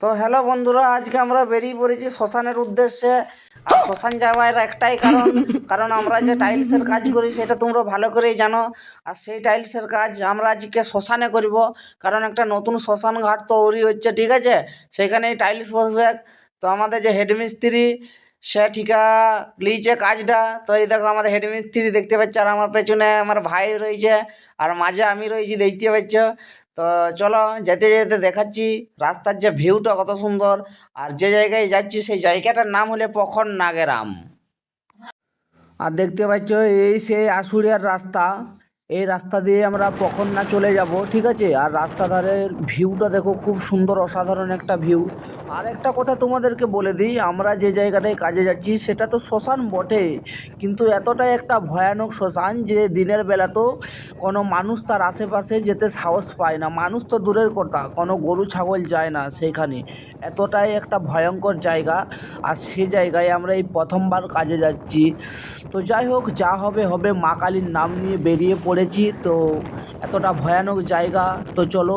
তো হ্যালো বন্ধুরা, আজকে আমরা বেরিয়ে পড়েছি শ্মশানের উদ্দেশ্যে। আর শ্মশান যাওয়ার একটাই কারণ কারণ আমরা যে টাইলসের কাজ করি সেটা তোমরা ভালো করেই জানো। আর সেই টাইলসের কাজ আমরা আজকে শ্মশানে করব, কারণ একটা নতুন শ্মশান ঘাট তৈরি হচ্ছে, ঠিক আছে? সেখানে টাইলস বসবে। তো আমাদের যে হেডমিস্ত্রি সে ঠিকা লিয়েছে কাজটা। তো এই দেখো আমাদের হেডমিস্ত্রি দেখতে পাচ্ছ, আর আমার পেছনে আমার ভাই রয়েছে, আর মাঝে আমি রয়েছি, দেখতে পাচ্ছ? তো চলো যেতে যেতে দেখাচ্ছি। রাস্তার যে ভিউটা কত সুন্দর। আর যে জায়গায় যাচ্ছি সেই জায়গাটার নাম হলে পখন নাগেরাম। আর দেখতে পাচ্ছ, এই সেই আশুড়িয়ার রাস্তা। এই রাস্তা দিয়ে আমরা পখন না চলে যাব, ঠিক আছে? আর রাস্তা ধারের ভিউটা দেখো, খুব সুন্দর, অসাধারণ একটা ভিউ আর একটা কথা তোমাদেরকে বলে দিই, আমরা যে জায়গাটায় কাজে যাচ্ছি, সেটা তো শ্মশান বটে। কিন্তু এতটাই একটা ভয়ানক শ্মশান যে দিনের বেলা তো কোনো মানুষ তার আশেপাশে যেতে সাহস পায় না। মানুষ তো দূরের কথা, কোনো গরু, ছাগল যায় না সেখানে। এতটাই একটা ভয়ঙ্কর জায়গা। আর সে জায়গায় আমরা এই প্রথমবার কাজে যাচ্ছি। তো যাই হোক, যা হবে হবে, মা কালীর নাম নিয়ে বেরিয়ে পড়েছি। তো এতটা ভয়ানক জায়গা। তো চলো